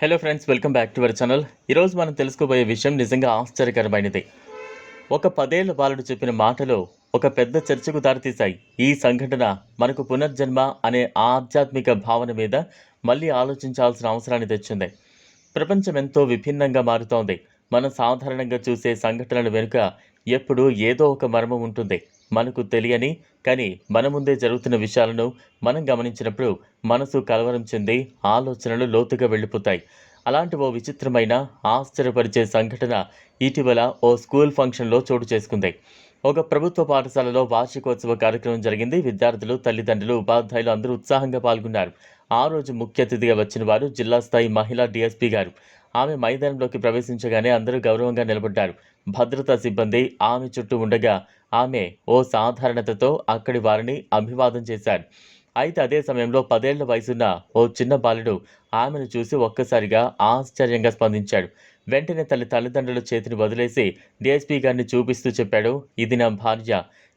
Hello friends welcome back to our channel ఈరోజు మనం తెలుసుకోబోయే విషయం నిజంగా ఆశ్చర్యకరమైనది. ఒక పదేళ్ళ బాలుడు చెప్పిన మాటలు ఒక పెద్ద చర్చకు దారితీశాయి. ఈ సంఘటన మనకు పునర్జన్మ అనే ఆధ్యాత్మిక భావన మీద మళ్ళీ ఆలోచించాల్సిన అవసరాన్ని తెచ్చింది. ప్రపంచం ఎంతో విభిన్నంగా మారుతోంది. మనం సాధారణంగా చూసే సంఘటనల వెనుక ఎప్పుడూ ఏదో ఒక మర్మం ఉంటుంది. మనకు తెలియని కానీ మన ముందే జరుగుతున్న విషయాలను మనం గమనించినప్పుడు మనసు కలవరం చెంది ఆలోచనలు లోతుగా వెళ్ళిపోతాయి. అలాంటి ఓ విచిత్రమైన ఆశ్చర్యపరిచే సంఘటన ఇటీవల ఓ స్కూల్ ఫంక్షన్లో చోటు చేసుకుంది. ఒక ప్రభుత్వ పాఠశాలలో వార్షికోత్సవ కార్యక్రమం జరిగింది. విద్యార్థులు తల్లిదండ్రులు ఉపాధ్యాయులు అందరూ ఉత్సాహంగా పాల్గొన్నారు. ఆ రోజు ముఖ్య అతిథిగా వచ్చిన వారు జిల్లా స్థాయి మహిళా డీఎస్పీ గారు. ఆమె మైదానంలోకి ప్రవేశించగానే అందరూ గౌరవంగా నిలబడ్డారు. భద్రతా సిబ్బంది ఆమె చుట్టూ ఉండగా ఆమె ఓ సాధారణతతో అక్కడి వారిని అభివాదం చేశారు. అయితే అదే సమయంలో పదేళ్ళ వయసున్న ఓ చిన్న బాలుడు ఆమెను చూసి ఒక్కసారిగా ఆశ్చర్యంగా స్పందించాడు. వెంటనే తల్లి తల్లిదండ్రుల చేతిని వదిలేసి డిఎస్పీ గారిని చూపిస్తూ చెప్పాడు ఇది నా భార్య.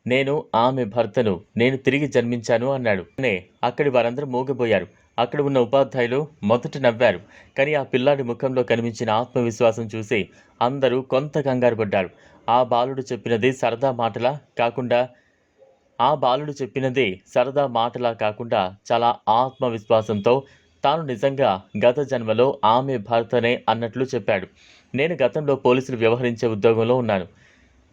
నేను ఆమె భర్తను నేను తిరిగి జన్మించాను అన్నాడు. అనే అక్కడి వారందరూ మూగిపోయారు. అక్కడ ఉన్న ఉపాధ్యాయులు మొదట నవ్వారు. కానీ ఆ పిల్లాడి ముఖంలో కనిపించిన ఆత్మవిశ్వాసం చూసి అందరూ కొంత కంగారు పడ్డారు. ఆ బాలుడు చెప్పినది సరదా మాటలా కాకుండా ఆ బాలుడు చెప్పినది సరదా మాటలా కాకుండా చాలా ఆత్మవిశ్వాసంతో తాను నిజంగా గత జన్మలో ఆమె భర్తనే అన్నట్లు చెప్పాడు. నేను గతంలో పోలీసులు వ్యవహరించే ఉద్యోగంలో ఉన్నాను.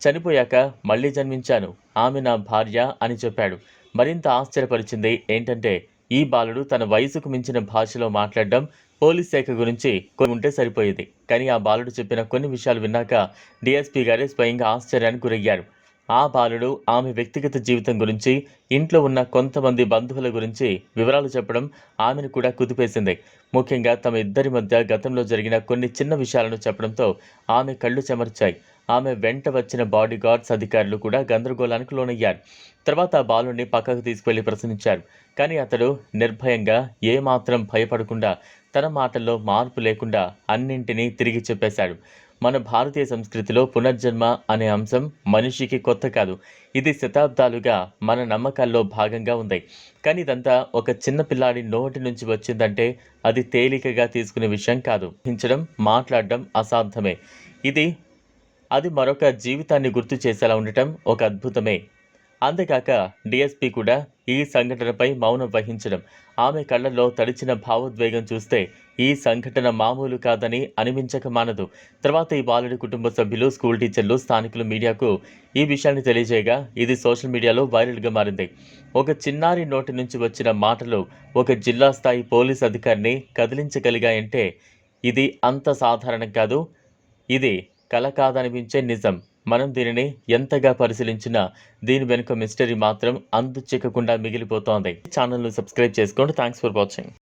చనిపోయాక మళ్ళీ జన్మించాను. ఆమె నా భార్య అని చెప్పాడు. మరింత ఆశ్చర్యపరిచింది ఏంటంటే ఈ బాలుడు తన వయసుకు మించిన భాషలో మాట్లాడడం పోలీస్ శాఖ గురించి కొన్ని ఉంటే సరిపోయేది. కానీ ఆ బాలుడు చెప్పిన కొన్ని విషయాలు విన్నాక డిఎస్పీ గారే స్వయంగా ఆశ్చర్యానికి గురయ్యారు. ఆ బాలుడు ఆమె వ్యక్తిగత జీవితం గురించి ఇంట్లో ఉన్న కొంతమంది బంధువుల గురించి వివరాలు చెప్పడం ఆమెను కూడా కుదిపేసింది. ముఖ్యంగా తమ ఇద్దరి మధ్య గతంలో జరిగిన కొన్ని చిన్న విషయాలను చెప్పడంతో ఆమె కళ్ళు చెమర్చాయి. ఆమె వెంట వచ్చిన బాడీ గార్డ్స్ అధికారులు కూడా గందరగోళానికి లోనయ్యారు. తర్వాత ఆ బాలుని పక్కకు తీసుకువెళ్ళి ప్రశ్నించారు. కానీ అతడు నిర్భయంగా ఏమాత్రం భయపడకుండా తన మాటల్లో మార్పు లేకుండా అన్నింటినీ తిరిగి చెప్పేశాడు. మన భారతీయ సంస్కృతిలో పునర్జన్మ అనే అంశం మనిషికి కొత్త కాదు. ఇది శతాబ్దాలుగా మన నమ్మకాల్లో భాగంగా ఉంది. కానీ ఇదంతా ఒక చిన్న పిల్లాడి నోటి నుంచి వచ్చిందంటే అది తేలికగా తీసుకునే విషయం కాదు. హించడం మాట్లాడడం అసాధ్యమే. ఇది అది మరొక జీవితాన్ని గుర్తు చేసేలా ఉండటం ఒక అద్భుతమే. అంతేకాక డిఎస్పీ కూడా ఈ సంఘటనపై మౌనం వహించడం. ఆమె కళ్ళల్లో తడిచిన భావోద్వేగం చూస్తే ఈ సంఘటన మామూలు కాదని అనిపించక మానదు. తర్వాత ఈ బాలుడి కుటుంబ సభ్యులు స్కూల్ టీచర్లు స్థానికులు మీడియాకు ఈ విషయాన్ని తెలియజేయగా ఇది సోషల్ మీడియాలో వైరల్గా మారింది. ఒక చిన్నారి నోటి నుంచి వచ్చిన మాటలు ఒక జిల్లా స్థాయి పోలీస్ అధికారిని కదిలించగలిగాయంటే ఇది అంత సాధారణం కాదు. ఇది కల కాదనిపించే నిజం. మనం దీనిని ఎంతగా పరిశీలించినా దీని వెనుక మిస్టరీ మాత్రం అందు చిక్కకుండా మిగిలిపోతోంది. ఛానల్ను సబ్స్క్రైబ్ చేసుకోండి. Thanks for watching